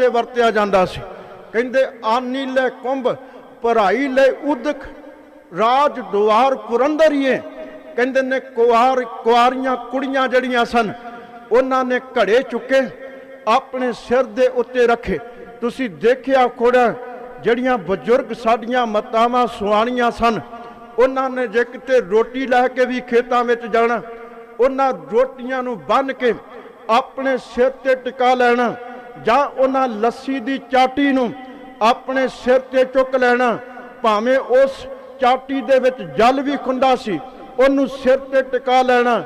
ਵਾਸਤੇ ਵਰਤਿਆ ਜਾਂਦਾ ਸੀ। ਕਹਿੰਦੇ, ਆਨੀ ਲੈ ਕੁੰਭ, ਭਰਾਈ ਲੈ ਉਦਕ, ਰਾਜ ਦੁਆਰ ਪੁਰੰਦਰੀਏ। ਕਹਿੰਦੇ ਨੇ, ਕੁਆਰ, ਕੁਆਰੀਆਂ ਕੁੜੀਆਂ ਜਿਹੜੀਆਂ ਸਨ, ਉਹਨਾਂ ਨੇ ਘੜੇ ਚੁੱਕੇ, ਆਪਣੇ ਸਿਰ ਦੇ ਉੱਤੇ ਰੱਖੇ। ਤੁਸੀਂ ਦੇਖਿਆ ਕੋੜਾ ਜਿਹੜੀਆਂ ਬਜ਼ੁਰਗ ਸਾਡੀਆਂ ਮਾਤਾਵਾਂ ਸੁਆਣੀਆਂ ਸਨ, ਉਹਨਾਂ ਨੇ ਜੇ ਕਿਤੇ ਰੋਟੀ ਲੈ ਕੇ ਵੀ ਖੇਤਾਂ ਵਿੱਚ ਜਾਣਾ, ਉਹਨਾਂ ਰੋਟੀਆਂ ਨੂੰ ਬੰਨ ਕੇ ਆਪਣੇ ਸਿਰ ਤੇ ਟਿਕਾ ਲੈਣਾ ਜਾਂ ਉਹਨਾਂ ਲੱਸੀ ਦੀ ਚਾਟੀ ਨੂੰ ਆਪਣੇ ਸਿਰ ਤੇ ਚੁੱਕ ਲੈਣਾ, ਭਾਵੇਂ ਉਸ ਚਾਟੀ ਦੇ ਵਿੱਚ ਜਲ ਵੀ ਖੁੰਡਾ ਸੀ, ਉਹਨੂੰ ਸਿਰ ਤੇ ਟਿਕਾ ਲੈਣਾ,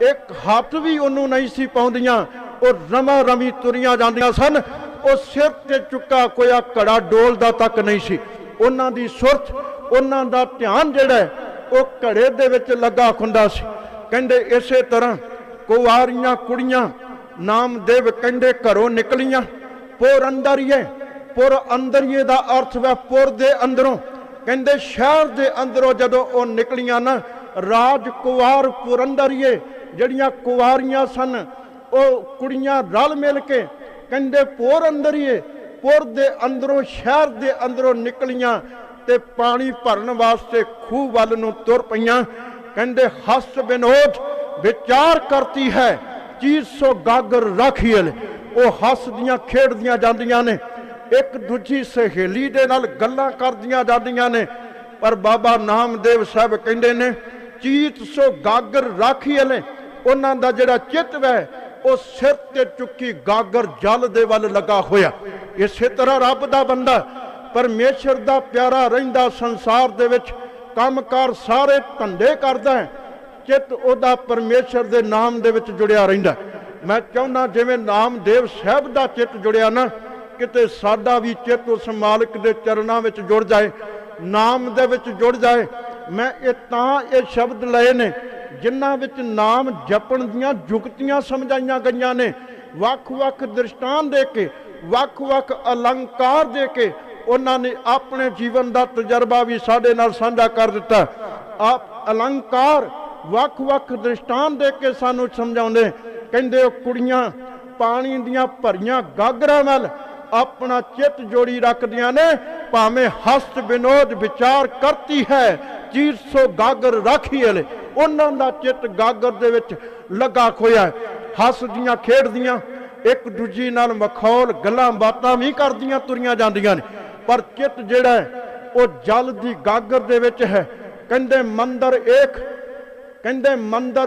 ਇੱਕ ਹੱਥ ਵੀ ਉਹਨੂੰ ਨਹੀਂ ਸੀ ਪਾਉਂਦੀਆਂ, ਉਹ ਰਮਾ ਰਮੀ ਤੁਰੀਆਂ ਜਾਂਦੀਆਂ ਸਨ, ਉਹ ਸਿਰ ਤੇ ਚੁੱਕਾ ਕੋਇਆ ਘੜਾ ਡੋਲਦਾ ਤੱਕ ਨਹੀਂ ਸੀ। ਉਹਨਾਂ ਦੀ ਸੁਰਤ, ਉਹਨਾਂ ਦਾ ਧਿਆਨ ਜਿਹੜਾ ਉਹ ਘੜੇ ਦੇ ਵਿੱਚ ਲੱਗਾ ਖੁੰਦਾ ਸੀ। ਕਹਿੰਦੇ ਇਸੇ ਤਰ੍ਹਾਂ ਕੁਵਾਰੀਆਂ ਕੁੜੀਆਂ ਨਾਮਦੇਵ ਕਹਿੰਦੇ ਘਰੋਂ ਨਿਕਲੀਆਂ। ਪੁਰ ਅੰਦਰੀਏ ਪੁਰ ਅੰਦਰੀਏ ਦਾ ਅਰਥ ਹੈ ਪੁਰ ਦੇ ਅੰਦਰੋਂ। ਕਹਿੰਦੇ ਸ਼ਹਿਰ ਦੇ ਅੰਦਰੋਂ ਜਦੋਂ ਉਹ ਨਿਕਲੀਆਂ ਨਾ, ਰਾਜ ਕੁਵਾਰ ਪੁਰੰਦਰੀਏ ਜਿਹੜੀਆਂ ਕੁਵਾਰੀਆਂ ਸਨ, ਉਹ ਕੁੜੀਆਂ ਰਲ ਮਿਲ ਕੇ ਕਹਿੰਦੇ ਪੋਰ ਅੰਦਰੀਏ ਪੁਰ ਦੇ ਅੰਦਰੋਂ, ਸ਼ਹਿਰ ਦੇ ਅੰਦਰੋਂ ਨਿਕਲੀਆਂ ਤੇ ਪਾਣੀ ਭਰਨ ਵਾਸਤੇ ਖੂਹ ਵੱਲ ਨੂੰ ਤੁਰ ਪਈਆਂ। ਕਹਿੰਦੇ ਹੱਸ ਬਿਨੋਦ ਵਿਚਾਰ ਕਰਤੀ ਹੈ। ਚੀਜ਼ ਸੋ ਗਾਗਰ ਰਾਖੀਲ ਉਹ ਹੱਸਦੀਆਂ ਖੇਡਦੀਆਂ ਜਾਂਦੀਆਂ ਨੇ। ਇੱਕ ਦੂਜੀ ਸਹੇਲੀ ਦੇ ਨਾਲ ਗੱਲਾਂ ਕਰਦੀਆਂ ਜਾਂਦੀਆਂ ਨੇ। ਪਰ ਬਾਬਾ ਨਾਮਦੇਵ ਸਾਹਿਬ ਕਹਿੰਦੇ ਨੇ ਚੀਤ ਗਾਗਰ ਰਾਖੀ ਨੇ। ਉਹਨਾਂ ਦਾ ਜਿਹੜਾ ਚਿੱਤ ਵੈ, ਉਹ ਸਿਰ ਤੇ ਚੁੱਕੀ ਗਾਗਰ ਜਲ ਦੇ ਵੱਲ ਲਗਾ ਹੋਇਆ। ਇਸੇ ਤਰ੍ਹਾਂ ਰੱਬ ਦਾ ਬੰਦਾ, ਪਰਮੇਸ਼ਰ ਦਾ ਪਿਆਰਾ ਰਹਿੰਦਾ ਸੰਸਾਰ ਦੇ ਵਿੱਚ। ਕੰਮਕਾਰ ਸਾਰੇ ਧੰਦੇ ਕਰਦਾ ਹੈ। ਚਿੱਤ ਉਹਦਾ ਪਰਮੇਸ਼ਰ ਦੇ ਨਾਮ ਦੇ ਵਿੱਚ ਜੁੜਿਆ ਰਹਿੰਦਾ ਮੈਂ ਚਾਹੁੰਦਾ ਜਿਵੇਂ ਨਾਮਦੇਵ ਸਾਹਿਬ ਦਾ ਚਿੱਤ ਜੁੜਿਆ ਨਾ, ਕਿਤੇ ਸਾਡਾ ਵੀ ਚਿੱਤ ਉਸ ਮਾਲਕ ਦੇ ਚਰਨਾਂ ਵਿੱਚ ਜੁੜ ਜਾਏ, ਨਾਮ ਦੇ ਵਿੱਚ ਜੁੜ ਜਾਏ। ਮੈਂ ਇਹ ਤਾਂ ਇਹ ਸ਼ਬਦ ਲਏ ਨੇ, ਜਿਨ੍ਹਾਂ ਵਿੱਚ ਨਾਮ ਜਪਣ ਦੀਆਂ ਜੁਗਤੀਆਂ ਸਮਝਾਈਆਂ ਗਈਆਂ ਨੇ। ਵੱਖ-ਵੱਖ ਦ੍ਰਿਸ਼ਟਾਨ ਦੇ ਕੇ, ਵੱਖ-ਵੱਖ ਅਲੰਕਾਰ ਦੇ ਕੇ, ਉਹਨਾਂ ਨੇ ਆਪਣੇ ਜੀਵਨ ਦਾ ਤਜਰਬਾ ਵੀ ਸਾਡੇ ਨਾਲ ਸਾਂਝਾ ਕਰ ਦਿੱਤਾ। ਆਪ ਅਲੰਕਾਰ ਵੱਖ-ਵੱਖ ਦ੍ਰਿਸ਼ਟਾਨ ਦੇ ਕੇ ਸਾਨੂੰ ਸਮਝਾਉਂਦੇ ਕਹਿੰਦੇ ਉਹ ਕੁੜੀਆਂ ਪਾਣੀ ਦੀਆਂ ਭਰੀਆਂ ਗਾਗਰਾਂ ਵੱਲ ਆਪਣਾ ਚਿੱਤ ਜੋੜੀ ਰੱਖਦੀਆਂ ਨੇ ਭਾਵੇਂ ਹਸਤ ਵਿਨੋਦ ਵਿਚਾਰ ਕਰਤੀ ਹੈ ਚੀਰ ਸੋ ਗਾਗਰ ਰਾਖੀ ਹਲੇ ਉਹਨਾਂ ਦਾ ਚਿੱਤ ਗਾਗਰ ਦੇ ਵਿੱਚ ਲੱਗਾ ਖੋਇਆ ਹੱਸਦੀਆਂ ਖੇਡਦੀਆਂ ਇੱਕ ਦੂਜੀ ਨਾਲ ਮਖੌਲ ਗੱਲਾਂ ਬਾਤਾਂ ਵੀ ਕਰਦੀਆਂ ਤੁਰੀਆਂ ਜਾਂਦੀਆਂ ਨੇ। ਪਰ ਚਿੱਤ ਜਿਹੜਾ ਹੈ, ਉਹ ਜਲ ਦੀ ਗਾਗਰ ਦੇ ਵਿੱਚ ਹੈ। ਕਹਿੰਦੇ ਮੰਦਰ ਏਕ ਕਹਿੰਦੇ ਮੰਦਰ